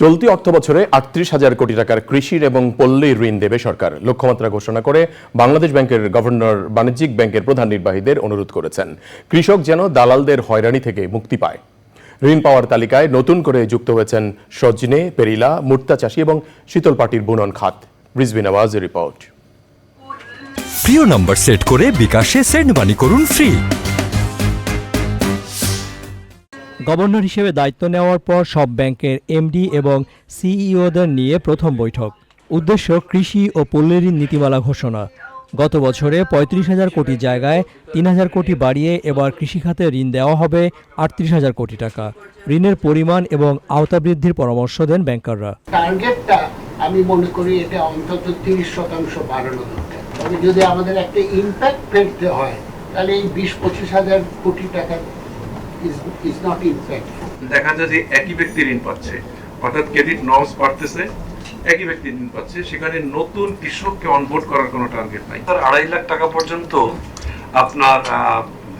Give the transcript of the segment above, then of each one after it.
চলতি অর্থ বছরে আটত্রিশ হাজার কোটি টাকার কৃষির এবং পল্লী ঋণ দেবে সরকার। লক্ষ্যমাত্রা ঘোষণা করে বাংলাদেশ ব্যাংকের গভর্নর বাণিজ্যিক ব্যাংকের প্রধান নির্বাহীদের অনুরোধ করেছেন। কৃষক যেন দালালদের হয়রানি থেকে মুক্তি পায়। ঋণ পাওয়ার তালিকায় নতুন করে যুক্ত হয়েছেন সজনে, পেরিলা, মুর্তা চাষি এবং শীতল পাটির বুনন খাত। ব্রিজবিন আওয়াজের রিপোর্ট। প্রিয় নম্বর সেট করে বিকাশে সেন্ড মানি করুন ফ্রি। গভর্নর হিসেবে দায়িত্ব নেওয়ার পর সব ব্যাংকের এমডি এবং সিইওদের নিয়ে প্রথম বৈঠক। উদ্দেশ্য কৃষি ও পল্লী ঋণ নীতিমালা ঘোষণা। গত বছরে পঁয়ত্রিশ হাজার কোটি জায়গায় তিন হাজার কোটি বাড়িয়ে এবার কৃষিখাতে ঋণ দেওয়া হবে আটত্রিশ হাজার কোটি টাকা। ঋণের পরিমাণ এবং আওতা বৃদ্ধির পরামর্শ দেন ব্যাংকাররা। টার্গেটটা আমি মনে করি এটা অন্তত তিরিশ শতাংশ বাড়ানো দরকার। তবে যদি আমাদের একটা ইম্প্যাক্ট ফেলতে হয়, তাহলে এই বিশ পঁচিশ হাজার কোটি টাকা দেখা যায় যে একই ব্যক্তি ঋণ পাচ্ছে। অর্থাৎ ক্রেডিট নর্মস বাড়তেছে একই ব্যক্তি ঋণ পাচ্ছে। সেখানে নতুন কৃষককে অনবোর্ড করার কোনো টার্গেট নাই। তার আড়াই লাখ টাকা পর্যন্ত আপনার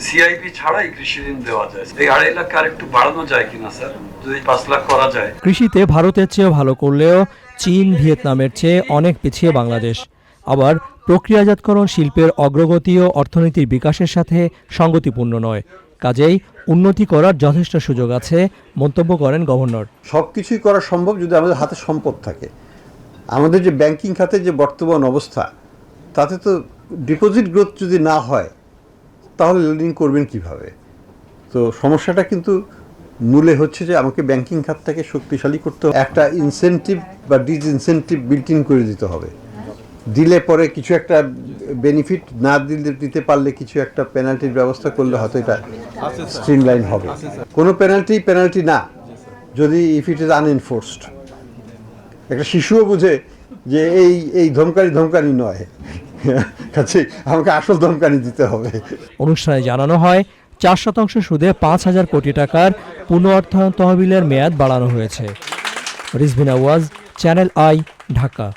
সিআইপি ছাড়াই কৃষি ঋণ দেওয়া যায়। এই আড়াই লাখ আর একটু বাড়ানো যায় কিনা স্যার? যদি পাঁচ লাখ করা যায়। কৃষিতে ভারতের চেয়ে ভালো করলেও চীন ভিয়েতনামের চেয়ে অনেক পিছিয়ে বাংলাদেশ। আবার প্রক্রিয়াজাতকরণ শিল্পের অগ্রগতি ও অর্থনীতির বিকাশের সাথে সঙ্গতিপূর্ণ নয়। কাজেই উন্নতি করার যথেষ্ট সুযোগ আছে, মন্তব্য করেন গভর্নর। সব কিছুই করা সম্ভব যদি আমাদের হাতে সম্পদ থাকে। আমাদের যে ব্যাংকিং খাতের যে বর্তমান অবস্থা, তাতে তো ডিপোজিট গ্রোথ যদি না হয়, তাহলে লেন্ডিং করবেন কীভাবে? তো সমস্যাটা কিন্তু মূলে হচ্ছে যে আমাকে ব্যাংকিং খাতটাকে শক্তিশালী করতে একটা ইনসেনটিভ বা ডিসইনসেন্টিভ বিল্ট ইন করে দিতে হবে। দিলে পরে কিছু একটা বেনিফিট না দিলে দিতে পারলে কিছু একটা পেনাল্টির ব্যবস্থা করলে হয়তো এটা স্ট্রিমলাইন হবে। কোনো পেনাল্টি পেনাল্টি না। যদি ইফ ইট ইজ আনএনফোর্সড একটা শিশুও বুঝে যে এই এই ধমকানি ধমকানি নয়। কাছে আমাকে আসল ধমকানি দিতে হবে। অনুষ্ঠানে জানানো হয় চার শতাংশ সুদে পাঁচ হাজার কোটি টাকার পুনঃঅর্থায়ন তহবিলের মেয়াদ বাড়ানো হয়েছে। রিজভিনা ওয়াজ চ্যানেল আই ঢাকা।